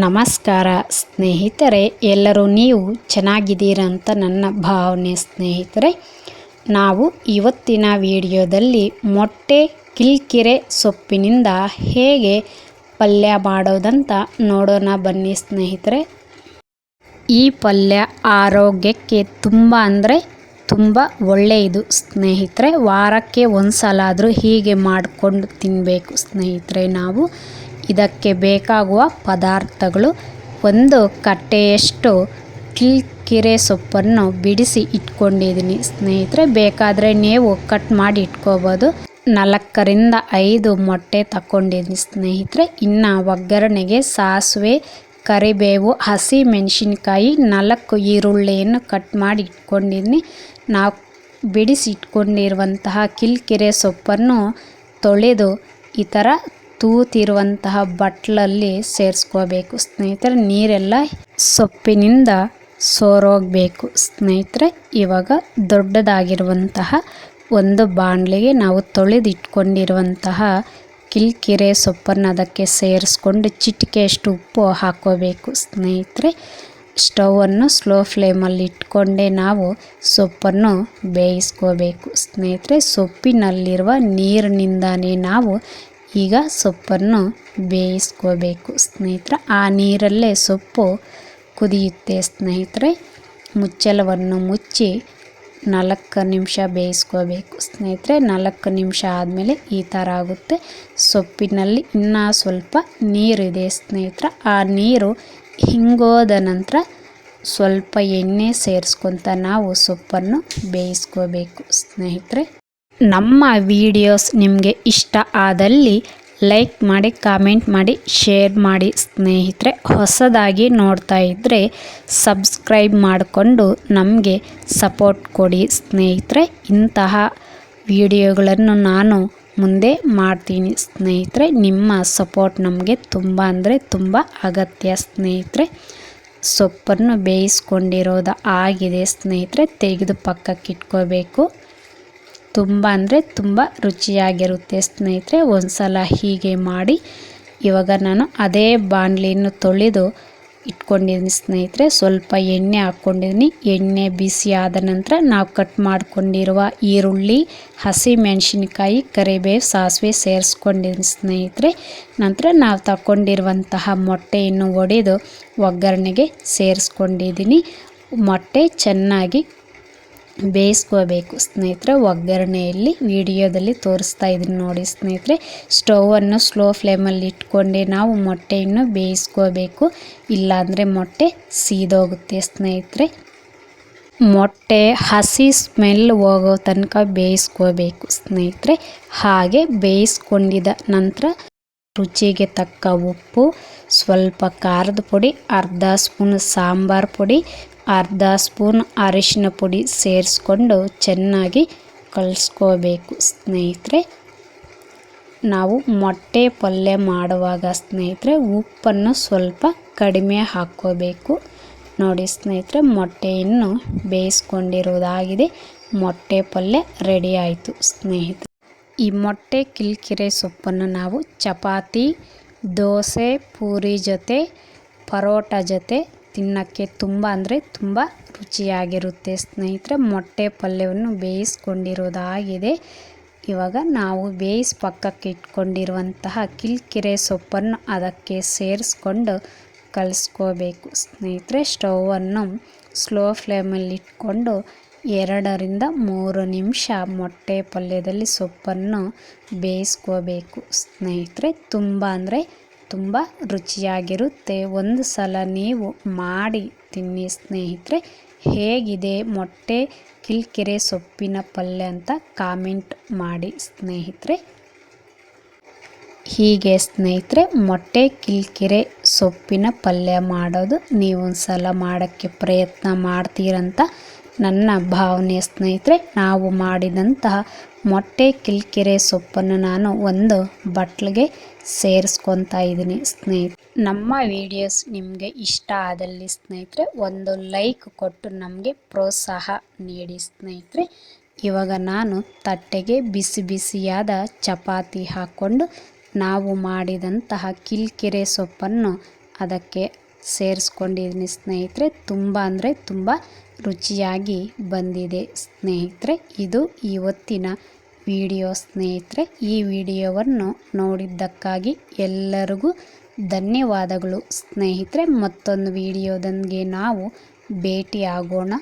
ನಮಸ್ಕಾರ ಸ್ನೇಹಿತರೆ, ಎಲ್ಲರೂ ನೀವು ಚೆನ್ನಾಗಿದ್ದೀರಂತ ನನ್ನ ಭಾವನೆ ಸ್ನೇಹಿತರೆ. ನಾವು ಇವತ್ತಿನ ವಿಡಿಯೋದಲ್ಲಿ ಮೊಟ್ಟೆ ಕಿಲ್ಕಿರೆ ಸೊಪ್ಪಿನಿಂದ ಹೇಗೆ ಪಲ್ಯ ಮಾಡೋದಂತ ನೋಡೋಣ ಬನ್ನಿ ಸ್ನೇಹಿತರೆ. ಈ ಪಲ್ಯ ಆರೋಗ್ಯಕ್ಕೆ ತುಂಬ ಅಂದರೆ ತುಂಬ ಒಳ್ಳೆಯದು ಸ್ನೇಹಿತರೆ. ವಾರಕ್ಕೆ ಒಂದು ಸಲ ಆದರೂ ಹೀಗೆ ಮಾಡಿಕೊಂಡು ತಿನ್ನಬೇಕು ಸ್ನೇಹಿತರೆ ನಾವು. ಇದಕ್ಕೆ ಬೇಕಾಗುವ ಪದಾರ್ಥಗಳು ಒಂದು ಕಟ್ಟೆಯಷ್ಟು ಕಿಲ್ಕಿರೆ ಸೊಪ್ಪನ್ನು ಬಿಡಿಸಿ ಇಟ್ಕೊಂಡಿದ್ದೀನಿ. ಸ್ನೇಹಿತರೆ, ಬೇಕಾದರೆ ನೀವು ಕಟ್ ಮಾಡಿ ಇಟ್ಕೋಬೋದು. ನಾಲ್ಕರಿಂದ ಐದು ಮೊಟ್ಟೆ ತಗೊಂಡಿದ್ದೀನಿ ಸ್ನೇಹಿತರೆ. ಇನ್ನು ಒಗ್ಗರಣೆಗೆ ಸಾಸಿವೆ, ಕರಿಬೇವು, ಹಸಿ ಮೆಣಸಿನ್ಕಾಯಿ, ನಾಲ್ಕು ಈರುಳ್ಳಿಯನ್ನು ಕಟ್ ಮಾಡಿ ಇಟ್ಕೊಂಡಿದ್ದೀನಿ. ನಾವು ಬಿಡಿಸಿ ಇಟ್ಕೊಂಡಿರುವಂತಹ ಕಿಲ್ಕಿರೆ ಸೊಪ್ಪನ್ನು ತೊಳೆದು ಈ ಥರ ತೂತಿರುವಂತಹ ಬಟ್ಲಲ್ಲಿ ಸೇರಿಸ್ಕೋಬೇಕು. ಸ್ನೇಹಿತರೆ, ನೀರೆಲ್ಲ ಸೊಪ್ಪಿನಿಂದ ಸೋರೋಗಬೇಕು. ಸ್ನೇಹಿತರೆ, ಇವಾಗ ದೊಡ್ಡದಾಗಿರುವಂತಹ ಒಂದು ಬಾಣಲಿಗೆ ನಾವು ತೊಳೆದಿಟ್ಕೊಂಡಿರುವಂತಹ ಕಿಲ್ಕಿರೆ ಸೊಪ್ಪನ್ನು ಅದಕ್ಕೆ ಸೇರಿಸ್ಕೊಂಡು ಚಿಟಿಕೆಯಷ್ಟು ಉಪ್ಪು ಹಾಕೋಬೇಕು. ಸ್ನೇಹಿತರೆ, ಸ್ಟವನ್ನು ಸ್ಲೋ ಫ್ಲೇಮಲ್ಲಿ ಇಟ್ಕೊಂಡೇ ನಾವು ಸೊಪ್ಪನ್ನು ಬೇಯಿಸ್ಕೋಬೇಕು. ಸ್ನೇಹಿತರೆ, ಸೊಪ್ಪಿನಲ್ಲಿರುವ ನೀರಿನಿಂದನೇ ನಾವು ಈಗ ಸೊಪ್ಪನ್ನು ಬೇಯಿಸ್ಕೋಬೇಕು. ಸ್ನೇಹಿತರೆ, ಆ ನೀರಲ್ಲೇ ಸೊಪ್ಪು ಕುದಿಯುತ್ತೆ. ಸ್ನೇಹಿತರೆ ಮುಚ್ಚಲವನ್ನು ಮುಚ್ಚಿ ನಾಲ್ಕು ನಿಮಿಷ ಬೇಯಿಸ್ಕೋಬೇಕು. ಸ್ನೇಹಿತರೆ, ನಾಲ್ಕು ನಿಮಿಷ ಆದಮೇಲೆ ಈ ಥರ ಆಗುತ್ತೆ. ಸೊಪ್ಪಿನಲ್ಲಿ ಇನ್ನೂ ಸ್ವಲ್ಪ ನೀರಿದೆ. ಸ್ನೇಹಿತರೆ, ಆ ನೀರು ಹಿಂಗೋದ ನಂತರ ಸ್ವಲ್ಪ ಎಣ್ಣೆ ಸೇರಿಸ್ಕೊತ ನಾವು ಸೊಪ್ಪನ್ನು ಬೇಯಿಸ್ಕೋಬೇಕು. ಸ್ನೇಹಿತರೆ ನಮ್ಮ ವಿಡಿಯೋಸ್ ನಿಮಗೆ ಇಷ್ಟ ಆದಲ್ಲಿ ಲೈಕ್ ಮಾಡಿ ಕಾಮೆಂಟ್ ಮಾಡಿ ಶೇರ್ ಮಾಡಿ ಸ್ನೇಹಿತರೆ. ಹೊಸದಾಗಿ ನೋಡ್ತಾ ಇದ್ದರೆ ಸಬ್ಸ್ಕ್ರೈಬ್ ಮಾಡಿಕೊಂಡು ನಮಗೆ ಸಪೋರ್ಟ್ ಕೊಡಿ ಸ್ನೇಹಿತರೆ. ಇಂತಹ ವಿಡಿಯೋಗಳನ್ನು ನಾನು ಮುಂದೆ ಮಾಡ್ತೀನಿ ಸ್ನೇಹಿತರೆ. ನಿಮ್ಮ ಸಪೋರ್ಟ್ ನಮಗೆ ತುಂಬ ಅಂದರೆ ತುಂಬ ಅಗತ್ಯ ಸ್ನೇಹಿತರೆ. ಸೊಪ್ಪನ್ನು ಬೇಯಿಸ್ಕೊಂಡಿರೋದು ಆಗಿದೆ ಸ್ನೇಹಿತರೆ. ತೆಗೆದು ಪಕ್ಕಕ್ಕೆ ಇಟ್ಕೋಬೇಕು ತುಂಬ ಅಂದರೆ ತುಂಬ ರುಚಿಯಾಗಿರುತ್ತೆ. ಸ್ನೇಹಿತರೆ ಒಂದು ಸಲ ಹೀಗೆ ಮಾಡಿ ಇವಾಗ ನಾನು ಅದೇ ಬಾಣಲಿಯನ್ನು ತೊಳೆದು ಇಟ್ಕೊಂಡಿದ್ದೀನಿ ಸ್ನೇಹಿತರೆ. ಸ್ವಲ್ಪ ಎಣ್ಣೆ ಹಾಕ್ಕೊಂಡಿದ್ದೀನಿ. ಎಣ್ಣೆ ಬಿಸಿ ಆದ ನಂತರ ನಾವು ಕಟ್ ಮಾಡ್ಕೊಂಡಿರುವ ಈರುಳ್ಳಿ ಹಸಿ ಮೆಣಸಿನ್ಕಾಯಿ ಕರಿಬೇವು, ಸಾಸಿವೆ ಸೇರಿಸ್ಕೊಂಡಿದ್ದೀನಿ ಸ್ನೇಹಿತರೆ. ನಂತರ ನಾವು ತಗೊಂಡಿರುವಂತಹ ಮೊಟ್ಟೆಯನ್ನು ಒಡೆದು ಒಗ್ಗರಣೆಗೆ ಸೇರಿಸ್ಕೊಂಡಿದ್ದೀನಿ. ಮೊಟ್ಟೆ ಚೆನ್ನಾಗಿ ಬೇಯಿಸ್ಕೋಬೇಕು. ಸ್ನೇಹಿತರೆ, ಒಗ್ಗರಣೆಯಲ್ಲಿ ವಿಡಿಯೋದಲ್ಲಿ ತೋರಿಸ್ತಾ ಇದ್ದೀನಿ ನೋಡಿ ಸ್ನೇಹಿತರೆ. ಸ್ಟೌವನ್ನು ಸ್ಲೋ ಫ್ಲೇಮಲ್ಲಿ ಇಟ್ಕೊಂಡೆ ನಾವು ಮೊಟ್ಟೆಯನ್ನು ಬೇಯಿಸ್ಕೋಬೇಕು. ಇಲ್ಲಾಂದರೆ ಮೊಟ್ಟೆ ಸೀದೋಗುತ್ತೆ ಸ್ನೇಹಿತರೆ. ಮೊಟ್ಟೆ ಹಸಿ ಸ್ಮೆಲ್ ಹೋಗೋ ತನಕ ಬೇಯಿಸ್ಕೋಬೇಕು ಸ್ನೇಹಿತರೆ. ಹಾಗೆ ಬೇಯಿಸ್ಕೊಂಡಿದ ನಂತರ ರುಚಿಗೆ ತಕ್ಕ ಉಪ್ಪು, ಸ್ವಲ್ಪ ಖಾರದ ಪುಡಿ, ಅರ್ಧ ಸ್ಪೂನ್ ಸಾಂಬಾರು ಪುಡಿ, ಅರ್ಧ ಸ್ಪೂನ್ ಅರಿಶಿನ ಪುಡಿ ಸೇರಿಸ್ಕೊಂಡು ಚೆನ್ನಾಗಿ ಕಲಿಸ್ಕೋಬೇಕು ಸ್ನೇಹಿತರೆ. ನಾವು ಮೊಟ್ಟೆ ಪಲ್ಯ ಮಾಡುವಾಗ ಸ್ನೇಹಿತರೆ, ಉಪ್ಪನ್ನು ಸ್ವಲ್ಪ ಕಡಿಮೆ ಹಾಕ್ಕೋಬೇಕು. ನೋಡಿ ಸ್ನೇಹಿತರೆ, ಮೊಟ್ಟೆಯನ್ನು ಬೇಯಿಸ್ಕೊಂಡಿರೋದಾಗಿದೆ ಮೊಟ್ಟೆ ಪಲ್ಯ ರೆಡಿ ಆಯಿತು ಸ್ನೇಹಿತರೆ. ಈ ಮೊಟ್ಟೆ ಕಿಲ್ಕಿರೆ ಸೊಪ್ಪನ್ನು ನಾವು ಚಪಾತಿ, ದೋಸೆ, ಪೂರಿ ಜೊತೆ, ಪರೋಟ ಜೊತೆ ತಿನ್ನೋಕ್ಕೆ ತುಂಬ ಅಂದರೆ ತುಂಬ ರುಚಿಯಾಗಿರುತ್ತೆ. ಸ್ನೇಹಿತರೆ, ಮೊಟ್ಟೆ ಪಲ್ಯವನ್ನು ಬೇಯಿಸ್ಕೊಂಡಿರೋದಾಗಿದೆ. ಇವಾಗ ನಾವು ಬೇಯಿಸ್ ಪಕ್ಕಕ್ಕೆ ಇಟ್ಕೊಂಡಿರುವಂತಹ ಕಿಲ್ಕಿರೆ ಸೊಪ್ಪನ್ನು ಅದಕ್ಕೆ ಸೇರಿಸ್ಕೊಂಡು ಕಲಿಸ್ಕೋಬೇಕು. ಸ್ನೇಹಿತರೆ, ಸ್ಟೌವನ್ನು ಸ್ಲೋ ಫ್ಲೇಮಲ್ಲಿ ಇಟ್ಕೊಂಡು ಎರಡರಿಂದ ಮೂರು ನಿಮಿಷ ಮೊಟ್ಟೆ ಪಲ್ಯದಲ್ಲಿ ಸೊಪ್ಪನ್ನು ಬೇಯಿಸ್ಕೋಬೇಕು. ಸ್ನೇಹಿತರೆ, ತುಂಬ ಅಂದರೆ ತುಂಬ ರುಚಿಯಾಗಿರುತ್ತೆ. ಒಂದು ಸಲ ನೀವು ಮಾಡಿ ತಿನ್ನಿ ಸ್ನೇಹಿತರೆ. ಹೇಗಿದೆ ಮೊಟ್ಟೆ ಕಿಲ್ಕೆರೆ ಸೊಪ್ಪಿನ ಪಲ್ಯ ಅಂತ ಕಾಮೆಂಟ್ ಮಾಡಿ ಸ್ನೇಹಿತರೆ. ಹೀಗೆ ಸ್ನೇಹಿತರೆ, ಮೊಟ್ಟೆ ಕಿಲ್ಕೆರೆ ಸೊಪ್ಪಿನ ಪಲ್ಯ ಮಾಡೋದು ನೀವೊಂದು ಸಲ ಮಾಡೋಕ್ಕೆ ಪ್ರಯತ್ನ ಮಾಡ್ತೀರಂತ ನನ್ನ ಭಾವನೆ ಸ್ನೇಹಿತರೆ, ನಾವು ಮಾಡಿದಂತಹ ಮೊಟ್ಟೆ ಕಿಲ್ಕೆರೆ ಸೊಪ್ಪನ್ನು ನಾನು ಒಂದು ಬಟ್ಲಿಗೆ ಸೇರಿಸ್ಕೊತಾ ಇದ್ದೀನಿ ಸ್ನೇಹಿತ ನಮ್ಮ ವಿಡಿಯೋಸ್ ನಿಮಗೆ ಇಷ್ಟ ಆದಲ್ಲಿ ಸ್ನೇಹಿತರೆ, ಒಂದು ಲೈಕ್ ಕೊಟ್ಟು ನಮಗೆ ಪ್ರೋತ್ಸಾಹ ನೀಡಿ ಸ್ನೇಹಿತರೆ. ಇವಾಗ ನಾನು ತಟ್ಟೆಗೆ ಬಿಸಿ ಬಿಸಿಯಾದ ಚಪಾತಿ ಹಾಕ್ಕೊಂಡು ನಾವು ಮಾಡಿದಂತಹ ಕಿಲ್ಕೆರೆ ಸೊಪ್ಪನ್ನು ಅದಕ್ಕೆ ಸೇರಿಸ್ಕೊಂಡಿದ್ದೀನಿ ಸ್ನೇಹಿತರೆ. ತುಂಬ ಅಂದರೆ ತುಂಬ ರುಚಿಯಾಗಿ ಬಂದಿದೆ ಸ್ನೇಹಿತರೆ. ಇದು ಇವತ್ತಿನ ವಿಡಿಯೋ ಸ್ನೇಹಿತರೆ. ಈ ವಿಡಿಯೋವನ್ನು ನೋಡಿದ್ದಕ್ಕಾಗಿ ಎಲ್ಲರಿಗೂ ಧನ್ಯವಾದಗಳು ಸ್ನೇಹಿತರೆ. ಮತ್ತೊಂದು ವಿಡಿಯೋದೊಂದಿಗೆ ನಾವು ಭೇಟಿಯಾಗೋಣ.